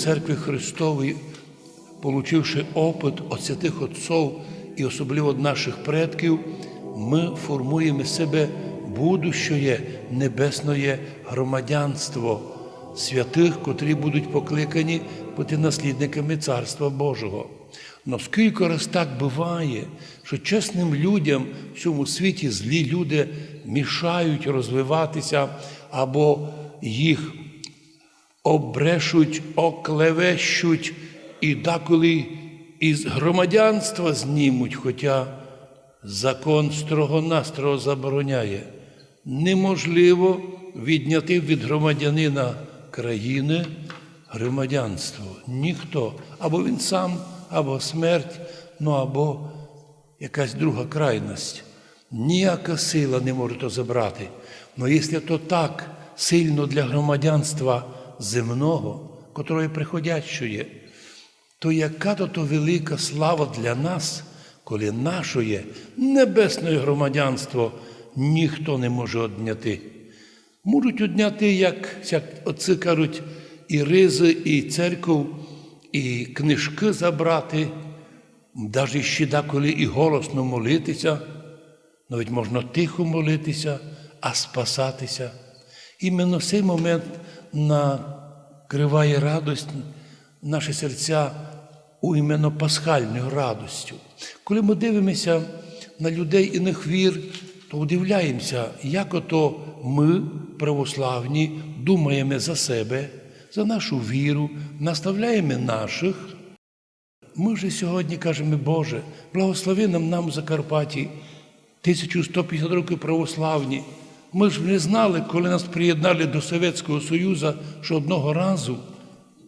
Церкви Христової, получивши опит від святих отців і особливо наших предків, ми формуємо себе будущее небесне громадянство святих, котрі будуть покликані бути наслідниками Царства Божого. Но скільки раз так буває, що чесним людям в цьому світі злі люди мішають розвиватися або їх обрешуть, оклевещуть і деколи із громадянства знімуть, хоча закон строго-настрого забороняє. Неможливо відняти від громадянина країни громадянство. Ніхто. Або він сам, або смерть, ну або якась друга крайність. Ніяка сила не може то забрати. Но якщо то так сильно для громадянства земного, котрої приходящої, то яка то, то велика слава для нас, коли нашоє небесне громадянство ніхто не може одняти. Можуть одняти, як, як отці кажуть, і ризи, і церков, і книжки забрати, навіть ще деколи і голосно молитися, навіть можна тихо молитися, а спасатися. Іменно в цей момент накриває радость наші серця у іменно пасхальною радостю. Коли ми дивимося на людей іних вір, то удивляємося, як ото ми, православні, думаємо за себе, за нашу віру, наставляємо наших. Ми же сьогодні кажемо, Боже, благослови нам нам в Закарпатті 1150 років православні. Ми ж не знали, коли нас приєднали до Совєтського Союзу, що одного разу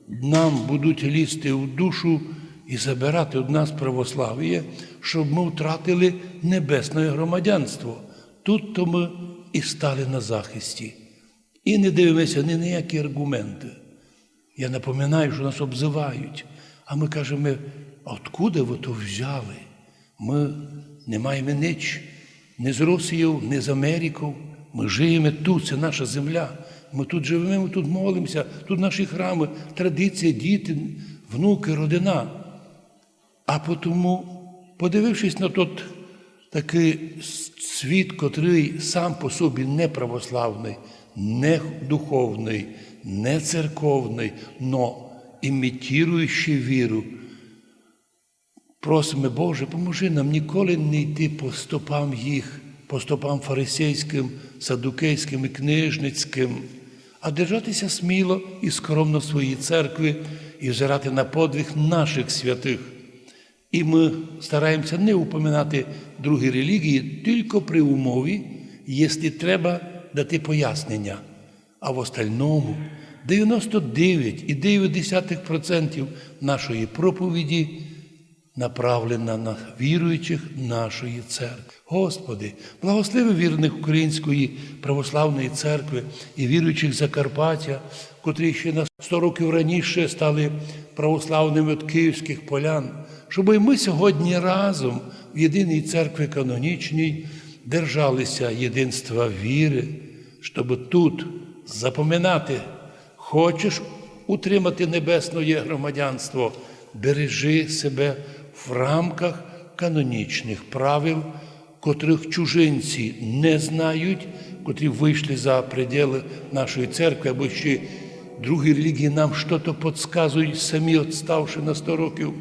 нам будуть лізти в душу і забирати від нас православ'я, щоб ми втратили небесне громадянство. Тут то ми і стали на захисті. І не дивимося ні на які аргументи. Я напоминаю, що нас обзивають, а ми кажемо, откуда ви то взяли? Ми не маємо ніч, ні з Росією, ні з Америкою. Ми живемо тут, це наша земля. Ми тут живемо, ми тут молимося, тут наші храми, традиції, діти, внуки, родина. А тому, подивившись на тот такий світ, котрий сам по собі не православний, не духовний, не церковний, но імітіруючи віру, просимо, Боже, поможи нам ніколи не йти по стопам їх, по стопам фарисейським, садукейським і книжницьким, а держатися сміло і скромно в своїй церкви і взирати на подвиг наших святих. І ми стараємося не упоминати другі релігії тільки при умові, якщо треба дати пояснення. А в остальному 99,9% нашої проповіді направлена на віруючих нашої церкви. Господи, благослови вірних Української православної церкви і віруючих Закарпаття, котрі ще на 100 років раніше стали православними від київських полян, щоб і ми сьогодні разом в єдиній церкві канонічній держалися єдинства віри, щоб тут запоминати, хочеш утримати небесне громадянство, бережи себе в рамках канонічних правил, котрих чужинці не знають, котрі вийшли за пределы нашої церкви, або ще другі релігії нам щось підказують, самі відставши на 100 років.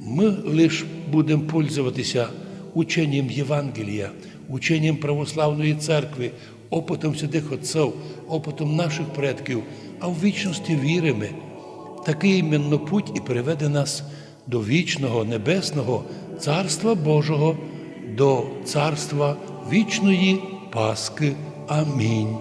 Ми лише будемо пользуватися ученням Євангелія, ученням православної церкви, опитом святих отців, опитом наших предків, а в вічності віримо. Такий іменно путь і приведе нас до вічного небесного Царства Божого, до царства вічної Паски. Амінь.